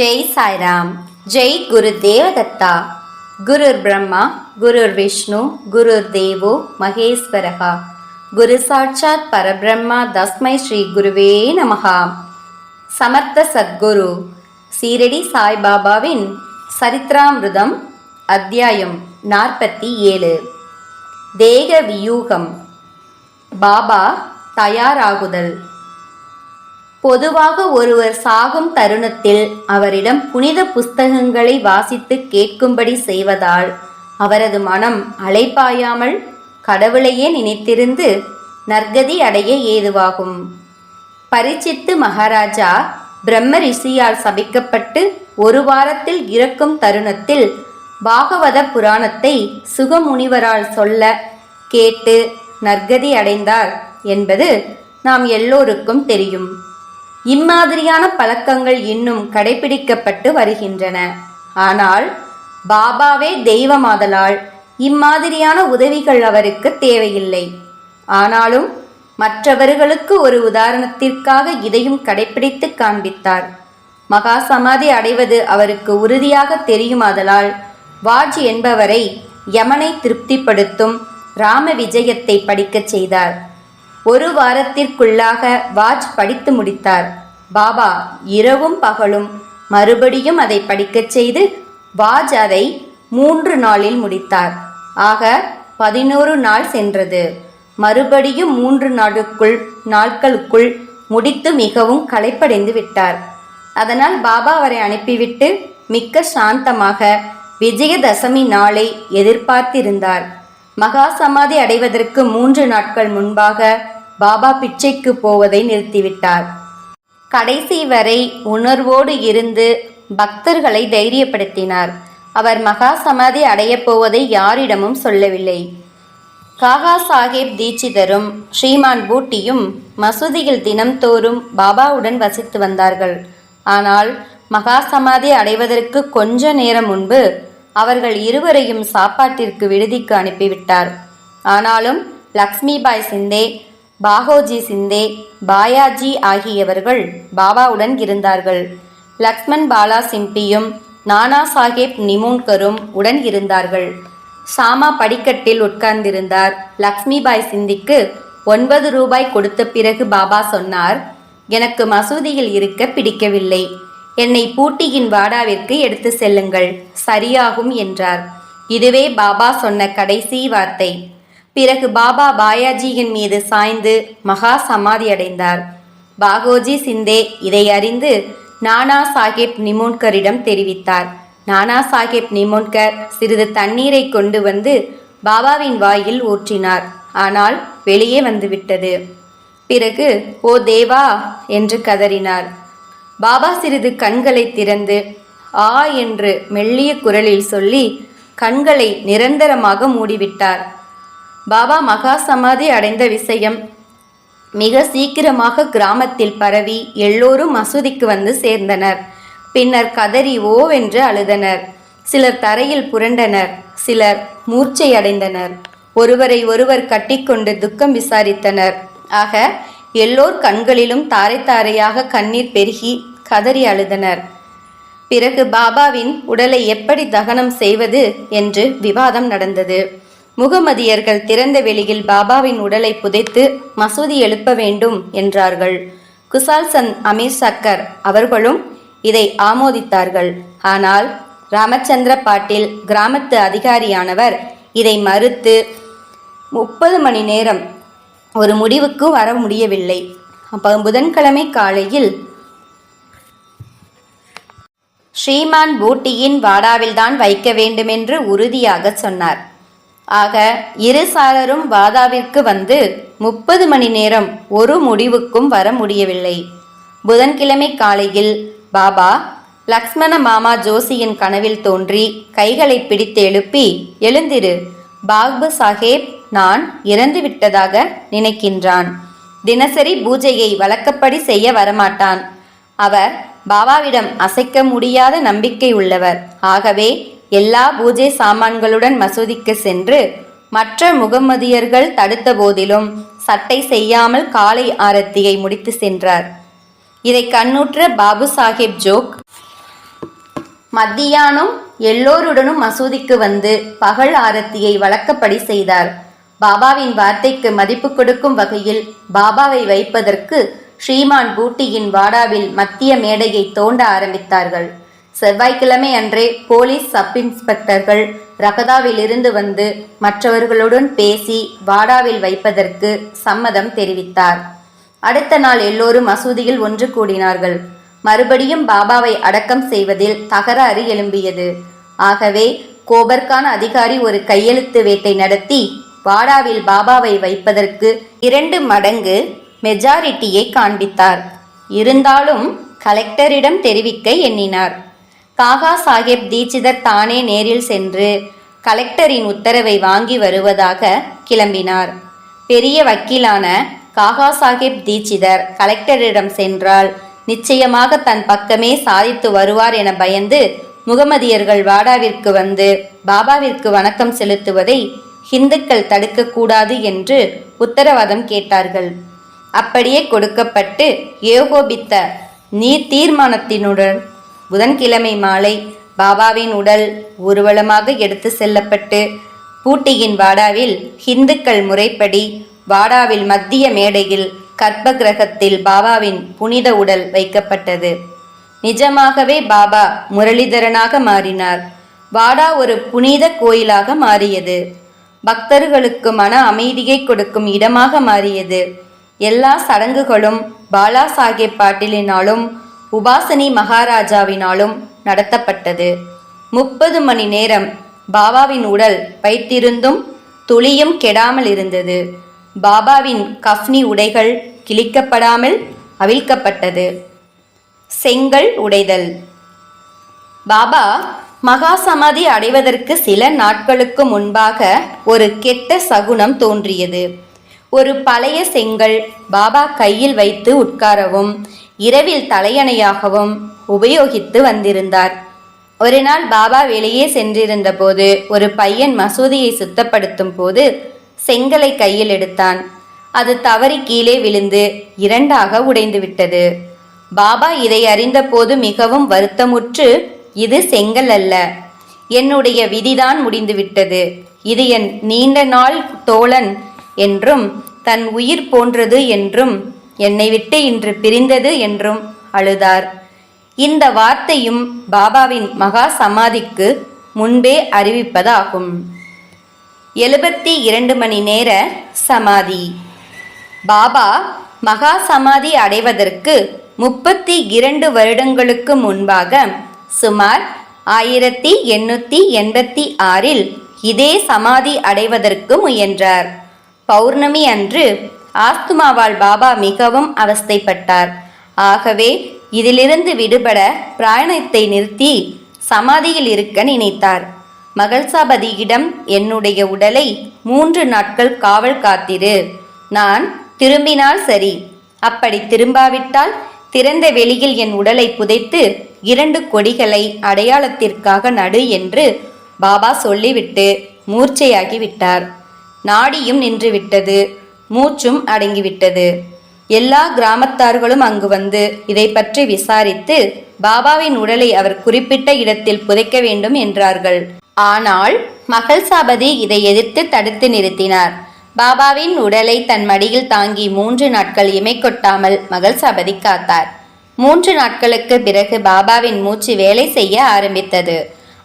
ஜெய் சாய்ராம் ஜெய் குரு தேவதத்தா. குருர் பிரம்மா குருர் விஷ்ணு குருர் தேவோ மகேஸ்வரகா. குரு சாட்சாத் பரபிரம்மா தஸ்மை ஸ்ரீ குருவே நமகா சமர்த்த சத்குரு சீரடி சாய்பாபாவின் சரித்ராமிருதம் அத்தியாயம் நாற்பத்தி ஏழு. தேக வியூகம். பாபா தயாராகுதல். பொதுவாக ஒருவர் சாகும் தருணத்தில் அவரிடம் புனித புஸ்தகங்களை வாசித்து கேட்கும்படி செய்வதால் அவரது மனம் அலைப்பாயாமல் கடவுளையே நினைத்திருந்து நற்கதி அடைய ஏதுவாகும். பரிச்சித்து மகாராஜா பிரம்ம ரிஷியால் சபிக்கப்பட்டு ஒரு வாரத்தில் இறக்கும் தருணத்தில் பாகவத புராணத்தை சுகமுனிவரால் சொல்ல கேட்டு நற்கதி அடைந்தார் என்பது நாம் எல்லோருக்கும் தெரியும். இம்மாதிரியான பழக்கங்கள் இன்னும் கடைபிடிக்கப்பட்டு வருகின்றன. ஆனால் பாபாவே தெய்வமாதலால் இம்மாதிரியான உதவிகள் அவருக்கு தேவையில்லை. ஆனாலும் மற்றவர்களுக்கு ஒரு உதாரணத்திற்காக இதையும் கடைபிடித்து காண்பித்தார். மகா சமாதி அடைவது அவருக்கு உறுதியாக தெரியுமாதலால் வாஜ் என்பவரை யமனை திருப்திப்படுத்தும் ராம விஜயத்தை படிக்கச் செய்தார். ஒரு வாரத்திற்குள்ளாக வாஜ் படித்து முடித்தார். பாபா இரவும் பகலும் மறுபடியும் அதை படிக்கச் செய்து வாஜ் அதை மூன்று நாளில் முடித்தார். ஆக பதினோரு நாள் சென்றது. மறுபடியும் மூன்று நாளுக்குள் நாட்களுக்குள் முடித்து மிகவும் களைப்படைந்து விட்டார். அதனால் பாபா அவரை அனுப்பிவிட்டு மிக்க சாந்தமாக விஜயதசமி நாளை எதிர்பார்த்திருந்தார். மகா சமாதி அடைவதற்கு மூன்று நாட்கள் முன்பாக பாபா பிச்சைக்கு போவதை நிறுத்திவிட்டார். கடைசி வரை உணர்வோடு இருந்து பக்தர்களை தைரியப்படுத்தினார். அவர் மகா சமாதி அடையப் போவதை யாரிடமும் சொல்லவில்லை. காகா சாஹேப் தீட்சிதரும் ஸ்ரீமான் பூட்டியும் மசூதியில் தினம்தோறும் பாபாவுடன் வசித்து வந்தார்கள். ஆனால் மகா சமாதி அடைவதற்கு கொஞ்ச நேரம் முன்பு அவர்கள் இருவரையும் சாப்பாட்டிற்கு விடுதிக்கு அனுப்பிவிட்டார். ஆனாலும் லக்ஷ்மிபாய் சிந்தே பாகோஜி சிந்தே பாயாஜி ஆகியவர்கள் பாபாவுடன் இருந்தார்கள். லக்ஷ்மண் பாலா சிம்பியும் நானா சாஹேப் நிமூன்கரும் உடன் இருந்தார்கள். சாமா படிக்கட்டில் உட்கார்ந்திருந்தார். லக்ஷ்மிபாய் சிந்திக்கு ஒன்பது ரூபாய் கொடுத்த பிறகு பாபா சொன்னார் எனக்கு மசூதியில் இருக்க பிடிக்கவில்லை. என்னை பூட்டியின் வாடாவிற்கு எடுத்து செல்லுங்கள். சரியாகும் என்றார். இதுவே பாபா சொன்ன கடைசி வார்த்தை. பிறகு பாபா பாயாஜியின் மீது சாய்ந்து மகா சமாதி அடைந்தார். பாகோஜி சிந்தே இதை அறிந்து நானா சாஹேப் நிமோன்கரிடம் தெரிவித்தார். நானா சாஹேப் நிமோன்கர் சிறிது தண்ணீரை கொண்டு வந்து பாபாவின் வாயில் ஊற்றினார். ஆனால் வெளியே வந்துவிட்டது. பிறகு ஓ தேவா என்று கதறினார். பாபா சிறிது கண்களை திறந்து ஆ என்று மெல்லிய குரலில் சொல்லி கண்களை நிரந்தரமாக மூடிவிட்டார். பாபா மகா சமாதி அடைந்த விஷயம். மிக சீக்கிரமாக கிராமத்தில் பரவி எல்லோரும் மசூதிக்கு வந்து சேர்ந்தனர். பின்னர் கதறி ஓவென்று அழுதனர். சிலர் தரையில் புரண்டனர். சிலர் மூர்ச்சை அடைந்தனர். ஒருவரை ஒருவர் கட்டிக்கொண்டு துக்கம் விசாரித்தனர். ஆக எல்லோர் கண்களிலும் தாரை தாரையாக கண்ணீர் பெருகி கதறி அழுதனர். பிறகு பாபாவின் உடலை எப்படி தகனம் செய்வது என்று விவாதம் நடந்தது. முகமதியர்கள் திறந்த வெளியில் பாபாவின் உடலை புதைத்து மசூதி எழுப்ப வேண்டும் என்றார்கள். குசால் சந்த் அமீர் சக்கர் அவர்களும் இதை ஆமோதித்தார்கள். ஆனால் ராமச்சந்திர பாட்டில் கிராமத்து அதிகாரியானவர் இதை மறுத்து முப்பது மணி நேரம். ஒரு முடிவுக்கு வர முடியவில்லை. அப்போ புதன்கிழமை காலையில் ஸ்ரீமான் பூட்டியின் வாடாவில்தான் வைக்க வேண்டுமென்று உறுதியாக சொன்னார். ஆக இரு சாரரும் வாதாவிற்கு வந்து முப்பது மணி நேரம் ஒரு முடிவுக்கும் வர முடியவில்லை. புதன்கிழமை காலையில் பாபா லக்ஷ்மண மாமா ஜோசியின் கனவில் தோன்றி கைகளை பிடித்து எழுப்பி எழுந்திரு. பாக்பு சாஹேப் நான் இறந்து விட்டதாக நினைக்கின்றான். தினசரி பூஜையை வழக்கப்படி செய்ய வரமாட்டான். அவர் பாபாவிடம் அசைக்க முடியாத நம்பிக்கை உள்ளவர். ஆகவே எல்லா பூஜை சாமான்களுடன் மசூதிக்கு சென்று மற்ற முகம்மதியர்கள் தடுத்த போதிலும் சட்டை செய்யாமல் காலை ஆரத்தியை முடித்து சென்றார். இதை கண்ணுற்ற பாபு சாஹிப் ஜோக் மத்தியானம் எல்லோருடனும் மசூதிக்கு வந்து பகல் ஆரத்தியை வழக்கப்படி செய்தார். பாபாவின் வார்த்தைக்கு மதிப்பு கொடுக்கும் வகையில் பாபாவை வைப்பதற்கு ஸ்ரீமான் பூட்டியின் வாடாவில் மத்திய மேடையை தோண்ட ஆரம்பித்தார்கள். செவ்வாய்க்கிழமை அன்றே போலீஸ் சப் இன்ஸ்பெக்டர்கள் ரகதாவிலிருந்து வந்து மற்றவர்களுடன் பேசி வாடாவில் வைப்பதற்கு சம்மதம் தெரிவித்தார். அடுத்த நாள் எல்லோரும் மசூதியில் ஒன்று கூடினார்கள். மறுபடியும் பாபாவை அடக்கம் செய்வதில் தகராறு எழும்பியது. ஆகவே கோபர்கான் அதிகாரி ஒரு கையெழுத்து வேட்டை நடத்தி வாடாவில் பாபாவை வைப்பதற்கு இரண்டு மடங்கு மெஜாரிட்டியை காண்பித்தார். இருந்தாலும் கலெக்டரிடம் தெரிவிக்க எண்ணினார். காகா சாஹேப் தீட்சிதர் தானே நேரில் சென்று கலெக்டரின் உத்தரவை வாங்கி வருவதாக கிளம்பினார். பெரிய வக்கீலான காகா சாஹேப் தீட்சிதர் கலெக்டரிடம் சென்றால் நிச்சயமாக தன் பக்கமே சாதித்து வருவார் என பயந்து முகமதியர்கள் வாடாவிற்கு வந்து பாபாவிற்கு வணக்கம் செலுத்துவதை ஹிந்துக்கள் தடுக்கக்கூடாது என்று உத்தரவாதம் கேட்டார்கள். அப்படியே கொடுக்கப்பட்டு ஏகோபித்த நீர் தீர்மானத்தினுடன் புதன்கிழமை மாலை பாபாவின் உடல் ஊர்வலமாக எடுத்து செல்லப்பட்டு பூட்டியின் வாடாவில் ஹிந்துக்கள் முறைப்படி வாடாவில் மத்திய மேடையில் கர்ப்ப கிரகத்தில் பாபாவின் புனித உடல் வைக்கப்பட்டது. நிஜமாகவே பாபா முரளிதரனாக மாறினார். வாடா ஒரு புனித கோயிலாக மாறியது. பக்தர்களுக்கு மன அமைதியை கொடுக்கும் இடமாக மாறியது. எல்லா சடங்குகளும் பாலா சாஹேப் பாட்டிலினாலும் உபாசனி மகாராஜாவினாலும் நடத்தப்பட்டது. முப்பது மணி நேரம் பாபாவின் உடல் வைத்திருந்தும் துளியும் கெடாமல் இருந்தது. பாபாவின் கஃப்னி உடைகள் கிழிக்கப்படாமல் அவிழ்க்கப்பட்டது. செங்கல் உடைதல். பாபா மகா சமாதி அடைவதற்கு சில நாட்களுக்கு முன்பாக ஒரு கெட்ட சகுனம் தோன்றியது. ஒரு பழைய செங்கல் பாபா கையில் வைத்து உட்காரவும் இரவில் தலையணையாகவும் உபயோகித்து வந்திருந்தார். ஒரு நாள் பாபா வெளியே சென்றிருந்த போது ஒரு பையன் மசூதியை சுத்தப்படுத்தும் போது செங்கலை கையில் எடுத்தான். அது தவறி கீழே விழுந்து இரண்டாக உடைந்து விட்டது. பாபா இதை அறிந்தபோது மிகவும் வருத்தமுற்று இது செங்கல் அல்ல. என்னுடைய விதிதான் முடிந்துவிட்டது இது என் நீண்ட நாள் தோழன் என்றும் தன் உயிர் போன்றது என்றும் என்னை விட்டு இன்று பிரிந்தது என்றும் அழுதார். இந்த வார்த்தையும் பாபாவின் மகா சமாதிக்கு முன்பே அறிவிப்பதாகும். எழுபத்தி இரண்டு மணி நேர சமாதி. பாபா மகா சமாதி அடைவதற்கு முப்பத்தி இரண்டு வருடங்களுக்கு முன்பாக சுமார் ஆயிரத்தி எண்ணூற்றி எண்பத்தி ஆறில் இதே சமாதி அடைவதற்கு முயன்றார். பௌர்ணமி அன்று ஆஸ்துமாவால் பாபா மிகவும் அவஸ்தைப்பட்டார். ஆகவே இதிலிருந்து விடுபட பிராயணத்தை நிறுத்தி சமாதியில் இருக்க நினைத்தார். மகள்சாபதியிடம் என்னுடைய உடலை மூன்று நாட்கள் காவல் காத்திரு. நான் திரும்பினால் சரி. அப்படி திரும்பாவிட்டால் திறந்த வெளியில் என் உடலை புதைத்து இரண்டு கொடிகளை அடையாளத்திற்காக நடு என்று பாபா சொல்லிவிட்டு மூர்ச்சையாகி விட்டார் நாடியும் நின்றுவிட்டது. மூச்சும் அடங்கிவிட்டது. எல்லா கிராமத்தார்களும் அங்கு வந்து இதை பற்றி விசாரித்து பாபாவின் உடலை அவர் குறிப்பிட்ட இடத்தில் புதைக்க வேண்டும் என்றார்கள். ஆனால் மகள் சாபதி இதை எதிர்த்து தடுத்து நிறுத்தினார். பாபாவின் உடலை தன் மடியில் தாங்கி மூன்று நாட்கள் இமை கொட்டாமல் மகள் சாபதி காத்தார். மூன்று நாட்களுக்கு பிறகு பாபாவின் மூச்சு வேலை செய்ய ஆரம்பித்தது.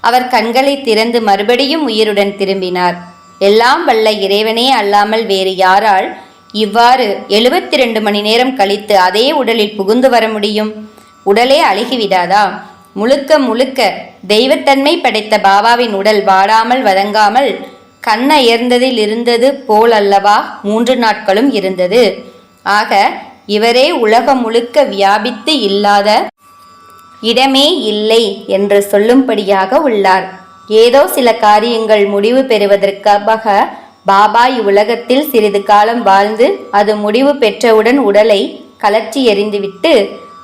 அவர் கண்களை திறந்து மறுபடியும் உயிருடன் திரும்பினார். எல்லாம் வல்ல இறைவனே அல்லாமல் வேறு யாரால்? இவ்வாறு எழுபத்தி ரெண்டு மணி நேரம் கழித்து அதே உடலில் புகுந்து வர முடியும்? உடலே அழுகிவிடாதா? முழுக்க முழுக்க தெய்வத்தன்மை படைத்த பாபாவின் உடல் வாடாமல் வதங்காமல் கண்ணயர்ந்ததில் இருந்தது போல் அல்லவா? மூன்று நாட்களும் இருந்தது. ஆக இவரே உலகம் முழுக்க வியாபித்து இல்லாத இடமே இல்லை என்று சொல்லும்படியாக உள்ளார். ஏதோ சில காரியங்கள் முடிவு பெறுவதற்காக பாபா இவ்வுலகத்தில் சிறிது காலம் வாழ்ந்து அது முடிவு பெற்றவுடன் உடலை கலற்றி எறிந்துவிட்டு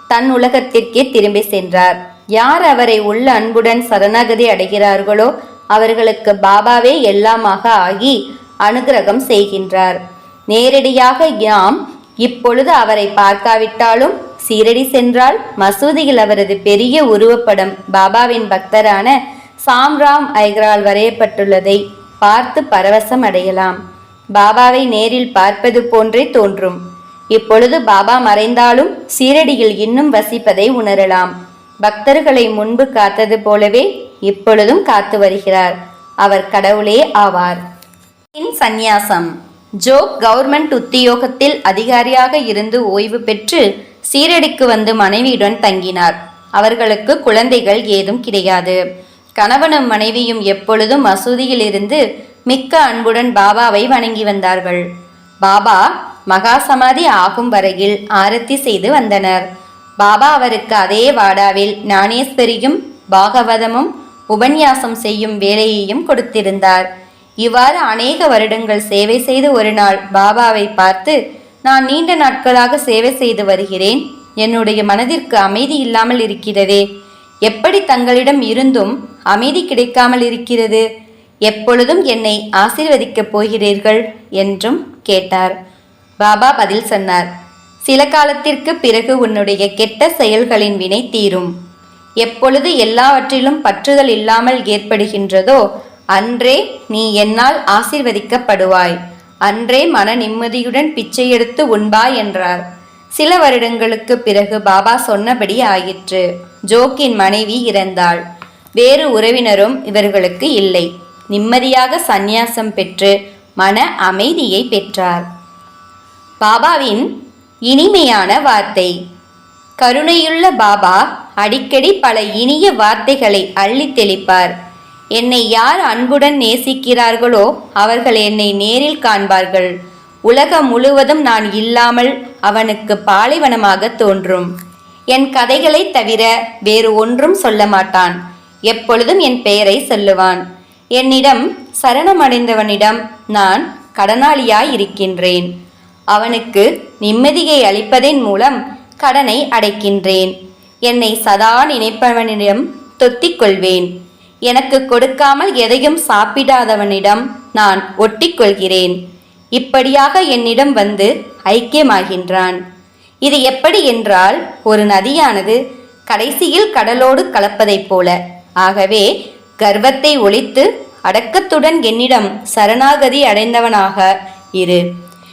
தன் உலகத்திற்கே திரும்பி சென்றார். யார் அவரை உள்ள அன்புடன் சரணாகதி அடைகிறார்களோ அவர்களுக்கு பாபாவே எல்லாமாக ஆகி அனுகிரகம் செய்கின்றார். நேரடியாக யாம் இப்பொழுது அவரை பார்க்காவிட்டாலும் சீரடி சென்றால் மசூதியில் அவரது பெரிய உருவப்படம் பாபாவின் பக்தரான சாம்ராம் ஐக்ரால் வரையப்பட்டுள்ளதை பார்த்து பரவசம் அடையலாம். பாபாவை நேரில் பார்ப்பது போன்றே தோன்றும். இப்பொழுது பாபா மறைந்தாலும் சீரடியில் இன்னும் வசிப்பதை உணரலாம். பக்தர்களை முன்பு காத்தது போலவே இப்பொழுதும் காத்து வருகிறார். அவர் கடவுளே ஆவார். பின் சந்நியாசம். ஜோக் கவர்மெண்ட் உத்தியோகத்தில் அதிகாரியாக இருந்து ஓய்வு பெற்று சீரடிக்கு வந்து மனைவியுடன் தங்கினார். அவர்களுக்கு குழந்தைகள் ஏதும் கிடையாது. கணவனும் மனைவியும் எப்பொழுதும் மசூதியில் இருந்து மிக்க அன்புடன் பாபாவை வணங்கி வந்தார்கள். பாபா மகா சமாதி ஆகும் வரையில் ஆரத்தி செய்து வந்தனர். பாபா அவருக்கு அதே வாடாவில் ஞானேஸ்வரியும் பாகவதமும் உபன்யாசம் செய்யும் வேலையையும் கொடுத்திருந்தார். இவ்வாறு அநேக வருடங்கள் சேவை செய்து ஒரு நாள் பாபாவை பார்த்து நான் நீண்ட நாட்களாக சேவை செய்து வருகிறேன். என்னுடைய மனதிற்கு அமைதி இல்லாமல் இருக்கிறதே. எப்படி தங்களிடம் இருந்தும் அமைதி கிடைக்காமல் இருக்கிறது? எப்பொழுதும் என்னை ஆசீர்வதிக்கப் போகிறீர்கள் என்றும் கேட்டார். பாபா பதில் சொன்னார் சில காலத்திற்கு பிறகு உன்னுடைய கெட்ட செயல்களின் வினை தீரும். எப்பொழுது எல்லாவற்றிலும் பற்றுதல் இல்லாமல் ஏற்படுகின்றதோ அன்றே நீ என்னால் ஆசிர்வதிக்கப்படுவாய். அன்றே மன நிம்மதியுடன் பிச்சை எடுத்து உண்பாய் என்றார். சில வருடங்களுக்கு பிறகு பாபா சொன்னபடி ஆயிற்று. ஜோக்கின் மனைவி இறந்தாள். வேறு உறவினரும் இவர்களுக்கு இல்லை. நிம்மதியாக சந்நியாசம் பெற்று மன அமைதியை பெற்றார். பாபாவின் இனிமையான வார்த்தை. கருணையுள்ள பாபா அடிக்கடி பல இனிய வார்த்தைகளை அள்ளி தெளிப்பார். என்னை யார் அன்புடன் நேசிக்கிறார்களோ அவர்கள் என்னை நேரில் காண்பார்கள். உலகம் முழுவதும் நான் இல்லாமல் அவனுக்கு பாலைவனமாக தோன்றும். என் கதைகளைத் தவிர வேறு ஒன்றும் சொல்ல மாட்டான். எப்பொழுதும் என் பெயரை சொல்லுவான். என்னிடம் சரணமடைந்தவனிடம் நான் கடனாளியாய் இருக்கின்றேன் அவனுக்கு நிம்மதியை அளிப்பதன் மூலம் கடனை அடைக்கின்றேன். என்னை சதா நினைப்பவனிடம் தொத்திக் கொள்வேன். எனக்கு கொடுக்காமல் எதையும் சாப்பிடாதவனிடம் நான் ஒட்டிக்கொள்கிறேன் இப்படியாக என்னிடம் வந்து ஐக்கியமாகின்றான். இது எப்படி என்றால் ஒரு நதியானது கடைசியில் கடலோடு கலப்பதைப் போல. ஆகவே கர்வத்தை ஒழித்து அடக்கத்துடன் என்னிடம் சரணாகதி அடைந்தவனாக இரு.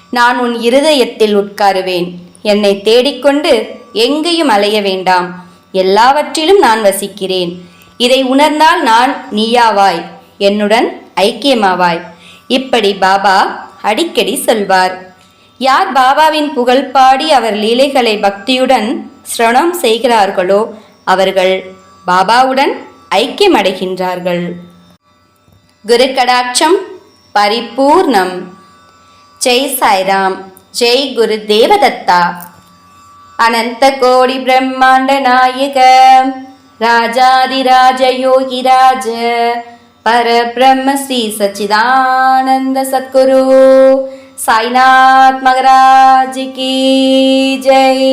நான் உன் இருதயத்தில் உட்காருவேன். என்னை தேடிக்கொண்டு எங்கேயும் அலைய வேண்டாம். எல்லாவற்றிலும் நான் வசிக்கிறேன். இதை உணர்ந்தால் நான் நீயாவாய். என்னுடன் ஐக்கியமாவாய். இப்படி பாபா அடிக்கடி சொல்வார். யார் பாபாவின் புகழ் பாடி அவர் லீலைகளை பக்தியுடன் சிரவணம் செய்கிறார்களோ அவர்கள் பாபாவுடன் ஐக்கியமடைகின்றார்கள். குரு கடாட்சம் பரிபூர்ணம். ஜெய் சாய்ராம் ஜெய் குரு தேவதத்தா. அனந்த கோடி பிரம்மாண்ட நாயக ராஜாதிராஜ யோகிராஜ பரபிரம்ம ஸ்ரீ சச்சிதானந்த சத்குரு. சாய்நாத் மகராஜ் கி ஜெய்